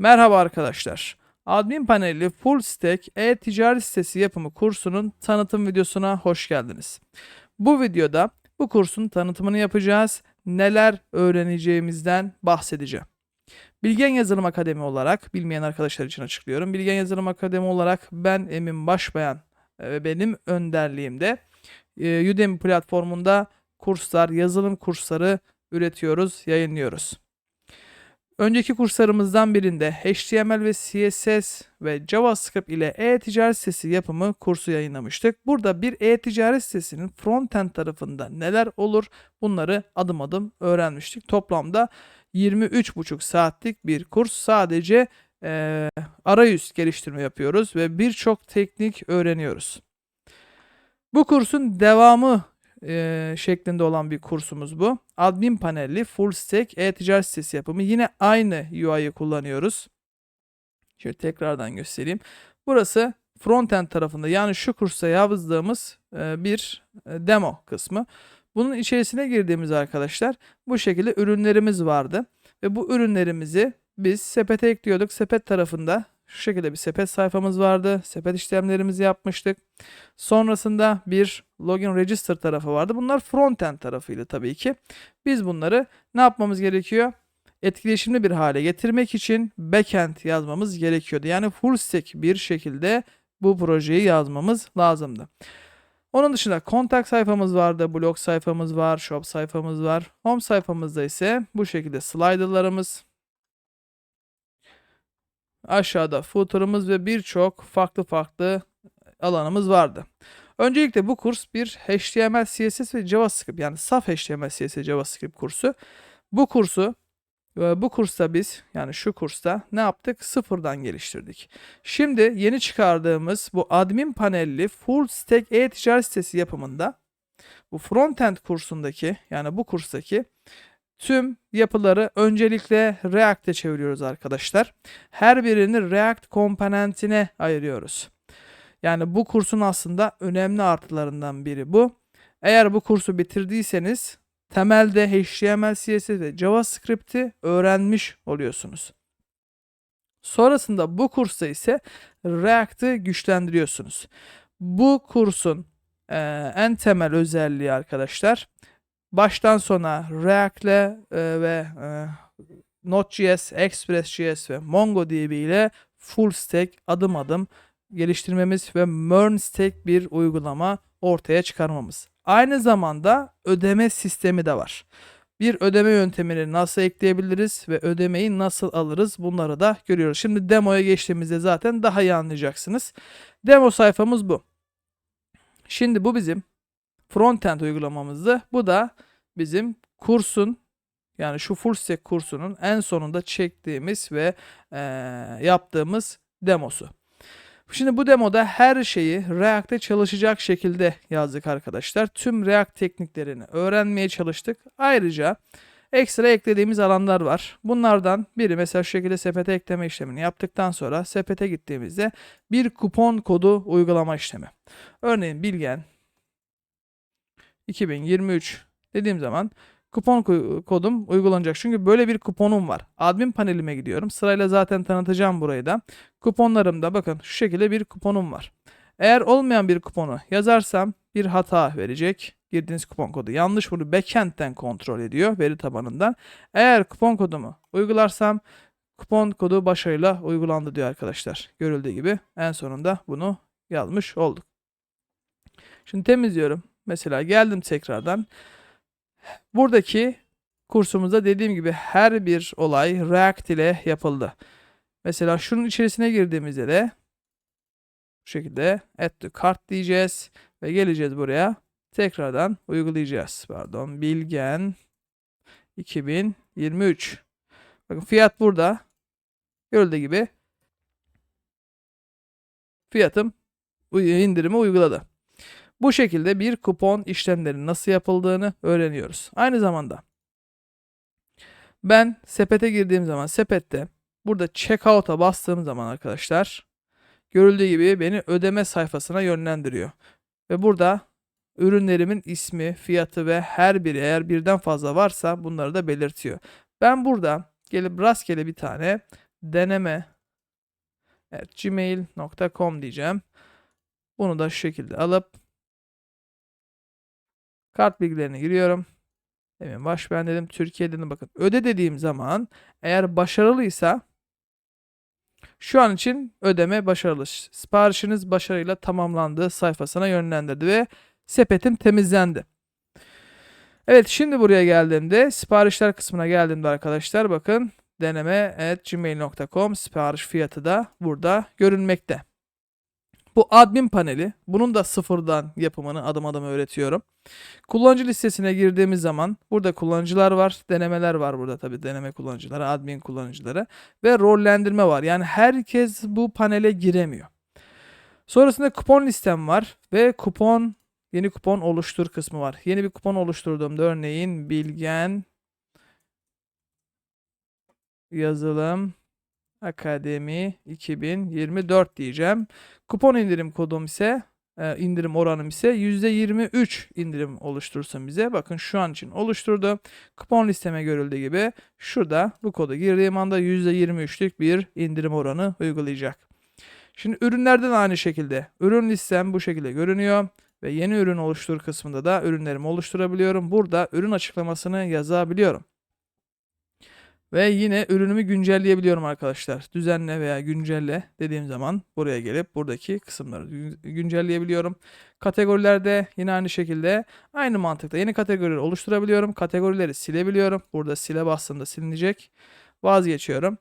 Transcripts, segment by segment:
Merhaba arkadaşlar. Admin paneli Full Stack e-ticaret sitesi yapımı kursunun tanıtım videosuna hoş geldiniz. Bu videoda bu kursun tanıtımını yapacağız. Neler öğreneceğimizden bahsedeceğim. Bilgen Yazılım Akademi olarak, bilmeyen arkadaşlar için açıklıyorum. Bilgen Yazılım Akademi olarak ben Emin Başbayan e, ve benim önderliğimde e, Udemy platformunda kurslar, yazılım kursları üretiyoruz, yayınlıyoruz. Önceki kurslarımızdan birinde HTML ve CSS ve JavaScript ile e-ticaret sitesi yapımı kursu yayınlamıştık. Burada bir e-ticaret sitesinin frontend tarafında neler olur bunları adım adım öğrenmiştik. Toplamda 23,5 saatlik bir kurs sadece e, arayüz geliştirme yapıyoruz ve birçok teknik öğreniyoruz. Bu kursun devamı e, şeklinde olan bir kursumuz bu. Admin panelli full stack e-ticaret sitesi yapımı. Yine aynı UI'yi kullanıyoruz. Şöyle tekrardan göstereyim. Burası frontend tarafında yani şu kursa yazdığımız e, bir e, demo kısmı. Bunun içerisine girdiğimiz arkadaşlar bu şekilde ürünlerimiz vardı. Ve bu ürünlerimizi biz sepete ekliyorduk. Sepet tarafında şu şekilde bir sepet sayfamız vardı. Sepet işlemlerimizi yapmıştık. Sonrasında bir login register tarafı vardı. Bunlar frontend tarafıydı tabii ki. Biz bunları ne yapmamız gerekiyor? Etkileşimli bir hale getirmek için backend yazmamız gerekiyordu. Yani full stack bir şekilde bu projeyi yazmamız lazımdı. Onun dışında kontak sayfamız vardı, blog sayfamız var, shop sayfamız var. Home sayfamızda ise bu şekilde slider'larımız, aşağıda footer'ımız ve birçok farklı farklı alanımız vardı. Öncelikle bu kurs bir HTML, CSS ve JavaScript yani saf HTML, CSS, JavaScript kursu. Bu kursu e, bu kursta biz yani şu kursta ne yaptık? Sıfırdan geliştirdik. Şimdi yeni çıkardığımız bu admin panelli full stack e-ticaret sitesi yapımında bu frontend kursundaki yani bu kurstaki tüm yapıları öncelikle React'e çeviriyoruz arkadaşlar. Her birini React komponentine ayırıyoruz. Yani bu kursun aslında önemli artılarından biri bu. Eğer bu kursu bitirdiyseniz temelde HTML, CSS ve JavaScript'i öğrenmiş oluyorsunuz. Sonrasında bu kursta ise React'ı güçlendiriyorsunuz. Bu kursun e, en temel özelliği arkadaşlar baştan sona React'le e, ve e, Node.js, Express.js ve MongoDB ile full stack adım adım geliştirmemiz ve Mern stack bir uygulama ortaya çıkarmamız. Aynı zamanda ödeme sistemi de var. Bir ödeme yöntemini nasıl ekleyebiliriz ve ödemeyi nasıl alırız bunları da görüyoruz. Şimdi demoya geçtiğimizde zaten daha iyi anlayacaksınız. Demo sayfamız bu. Şimdi bu bizim frontend uygulamamızdı. Bu da bizim kursun yani şu full stack kursunun en sonunda çektiğimiz ve e, yaptığımız demosu. Şimdi bu demoda her şeyi React'te çalışacak şekilde yazdık arkadaşlar. Tüm React tekniklerini öğrenmeye çalıştık. Ayrıca ekstra eklediğimiz alanlar var. Bunlardan biri mesela şu şekilde sepete ekleme işlemini yaptıktan sonra sepete gittiğimizde bir kupon kodu uygulama işlemi. Örneğin Bilgen 2023 dediğim zaman kupon kodum uygulanacak. Çünkü böyle bir kuponum var. Admin panelime gidiyorum. Sırayla zaten tanıtacağım burayı da. Kuponlarımda bakın şu şekilde bir kuponum var. Eğer olmayan bir kuponu yazarsam bir hata verecek. Girdiğiniz kupon kodu yanlış bunu backend'den kontrol ediyor veri tabanından. Eğer kupon kodumu uygularsam kupon kodu başarıyla uygulandı diyor arkadaşlar. Görüldüğü gibi en sonunda bunu yazmış olduk. Şimdi temizliyorum. Mesela geldim tekrardan. Buradaki kursumuzda dediğim gibi her bir olay React ile yapıldı. Mesela şunun içerisine girdiğimizde de bu şekilde add to cart diyeceğiz ve geleceğiz buraya. Tekrardan uygulayacağız. Pardon. Bilgen 2023. Bakın fiyat burada. Gördüğü gibi fiyatım indirimi uyguladı. Bu şekilde bir kupon işlemlerinin nasıl yapıldığını öğreniyoruz. Aynı zamanda ben sepete girdiğim zaman sepette burada checkout'a bastığım zaman arkadaşlar görüldüğü gibi beni ödeme sayfasına yönlendiriyor. Ve burada ürünlerimin ismi, fiyatı ve her biri eğer birden fazla varsa bunları da belirtiyor. Ben burada gelip rastgele bir tane deneme at gmail.com diyeceğim. Bunu da şu şekilde alıp kart bilgilerini giriyorum. Demin baş ben dedim Türkiye dedim bakın öde dediğim zaman eğer başarılıysa şu an için ödeme başarılı. Siparişiniz başarıyla tamamlandı sayfasına yönlendirdi ve sepetim temizlendi. Evet şimdi buraya geldiğimde siparişler kısmına geldiğimde arkadaşlar bakın deneme at gmail.com sipariş fiyatı da burada görünmekte. Bu admin paneli. Bunun da sıfırdan yapımını adım adım öğretiyorum. Kullanıcı listesine girdiğimiz zaman burada kullanıcılar var, denemeler var burada tabii deneme kullanıcıları, admin kullanıcıları ve rollendirme var. Yani herkes bu panele giremiyor. Sonrasında kupon listem var ve kupon yeni kupon oluştur kısmı var. Yeni bir kupon oluşturduğumda örneğin Bilgen yazılım Akademi 2024 diyeceğim. Kupon indirim kodum ise e, indirim oranım ise %23 indirim oluştursun bize. Bakın şu an için oluşturdu. Kupon listeme görüldüğü gibi şurada bu kodu girdiğim anda %23'lük bir indirim oranı uygulayacak. Şimdi ürünlerden aynı şekilde ürün listem bu şekilde görünüyor ve yeni ürün oluştur kısmında da ürünlerimi oluşturabiliyorum. Burada ürün açıklamasını yazabiliyorum. Ve yine ürünümü güncelleyebiliyorum arkadaşlar. Düzenle veya güncelle dediğim zaman buraya gelip buradaki kısımları güncelleyebiliyorum. Kategorilerde yine aynı şekilde aynı mantıkta yeni kategorileri oluşturabiliyorum. Kategorileri silebiliyorum. Burada sile bastığımda silinecek. Vazgeçiyorum.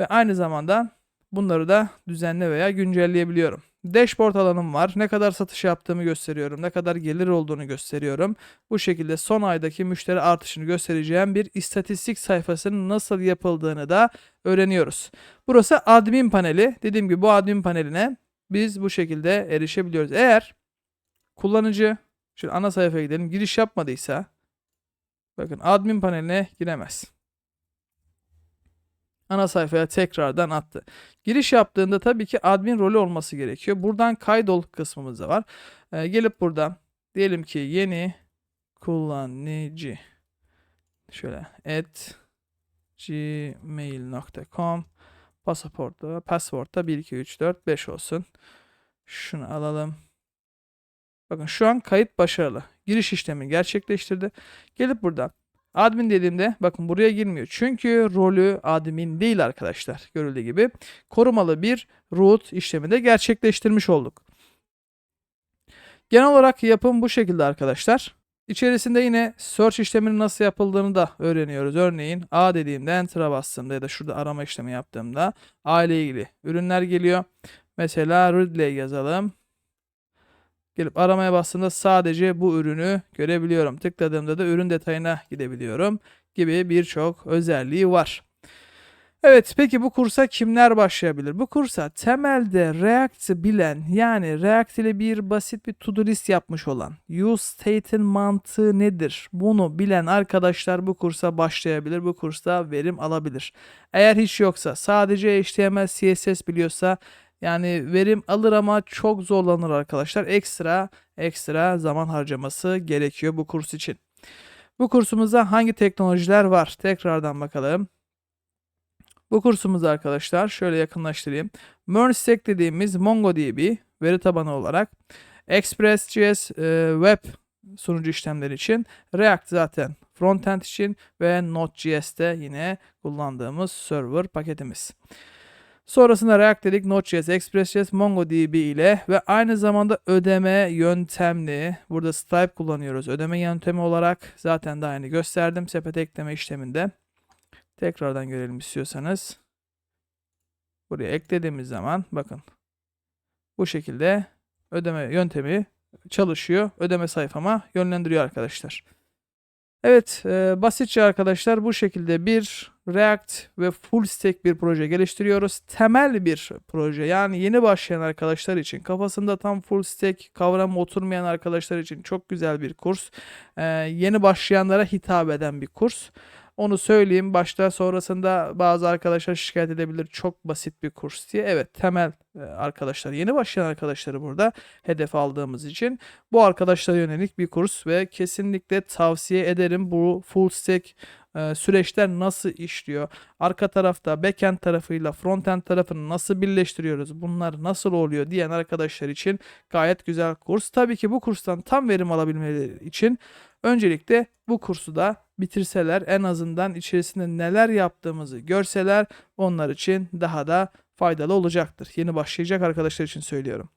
Ve aynı zamanda bunları da düzenle veya güncelleyebiliyorum. Dashboard alanım var. Ne kadar satış yaptığımı gösteriyorum. Ne kadar gelir olduğunu gösteriyorum. Bu şekilde son aydaki müşteri artışını göstereceğim bir istatistik sayfasının nasıl yapıldığını da öğreniyoruz. Burası admin paneli. Dediğim gibi bu admin paneline biz bu şekilde erişebiliyoruz. Eğer kullanıcı şimdi ana sayfaya gidelim giriş yapmadıysa bakın admin paneline giremez ana sayfaya tekrardan attı. Giriş yaptığında tabii ki admin rolü olması gerekiyor. Buradan kaydol kısmımız da var. Ee, gelip burada diyelim ki yeni kullanıcı şöyle at gmail.com pasaportta pasaportta 1 2 3 4 5 olsun. Şunu alalım. Bakın şu an kayıt başarılı. Giriş işlemi gerçekleştirdi. Gelip burada Admin dediğimde bakın buraya girmiyor. Çünkü rolü admin değil arkadaşlar. Görüldüğü gibi korumalı bir root işlemi de gerçekleştirmiş olduk. Genel olarak yapım bu şekilde arkadaşlar. İçerisinde yine search işleminin nasıl yapıldığını da öğreniyoruz. Örneğin A dediğimde enter'a bastığımda ya da şurada arama işlemi yaptığımda A ile ilgili ürünler geliyor. Mesela Ridley yazalım. Gelip aramaya bastığımda sadece bu ürünü görebiliyorum. Tıkladığımda da ürün detayına gidebiliyorum gibi birçok özelliği var. Evet peki bu kursa kimler başlayabilir? Bu kursa temelde React'ı bilen yani React ile bir basit bir to-do list yapmış olan use state'in mantığı nedir? Bunu bilen arkadaşlar bu kursa başlayabilir. Bu kursta verim alabilir. Eğer hiç yoksa sadece HTML, CSS biliyorsa yani verim alır ama çok zorlanır arkadaşlar. Ekstra ekstra zaman harcaması gerekiyor bu kurs için. Bu kursumuzda hangi teknolojiler var? Tekrardan bakalım. Bu kursumuzda arkadaşlar şöyle yakınlaştırayım. MERN dediğimiz MongoDB veri tabanı olarak ExpressJS e, web sunucu işlemleri için React zaten frontend için ve Node.js'te yine kullandığımız server paketimiz. Sonrasında React Node.js, Express.js, MongoDB ile ve aynı zamanda ödeme yöntemli. Burada Stripe kullanıyoruz. Ödeme yöntemi olarak zaten daha yeni gösterdim. Sepete ekleme işleminde. Tekrardan görelim istiyorsanız. Buraya eklediğimiz zaman bakın. Bu şekilde ödeme yöntemi çalışıyor. Ödeme sayfama yönlendiriyor arkadaşlar. Evet, e, basitçe arkadaşlar bu şekilde bir React ve full stack bir proje geliştiriyoruz. Temel bir proje. Yani yeni başlayan arkadaşlar için, kafasında tam full stack kavramı oturmayan arkadaşlar için çok güzel bir kurs. E, yeni başlayanlara hitap eden bir kurs. Onu söyleyeyim başta sonrasında bazı arkadaşlar şikayet edebilir çok basit bir kurs diye. Evet temel e, arkadaşlar yeni başlayan arkadaşları burada hedef aldığımız için bu arkadaşlara yönelik bir kurs ve kesinlikle tavsiye ederim bu full stack e, süreçler nasıl işliyor? Arka tarafta backend tarafıyla frontend tarafını nasıl birleştiriyoruz? Bunlar nasıl oluyor diyen arkadaşlar için gayet güzel kurs. Tabii ki bu kurstan tam verim alabilmeleri için öncelikle bu kursu da bitirseler en azından içerisinde neler yaptığımızı görseler onlar için daha da faydalı olacaktır. Yeni başlayacak arkadaşlar için söylüyorum.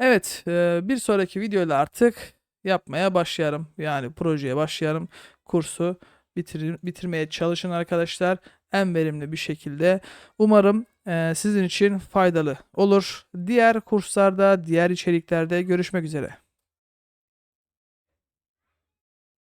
Evet, e, bir sonraki videoyla artık yapmaya başlayalım. Yani projeye başlayalım. Kursu bitir, bitirmeye çalışın arkadaşlar. En verimli bir şekilde. Umarım e, sizin için faydalı olur. Diğer kurslarda, diğer içeriklerde görüşmek üzere.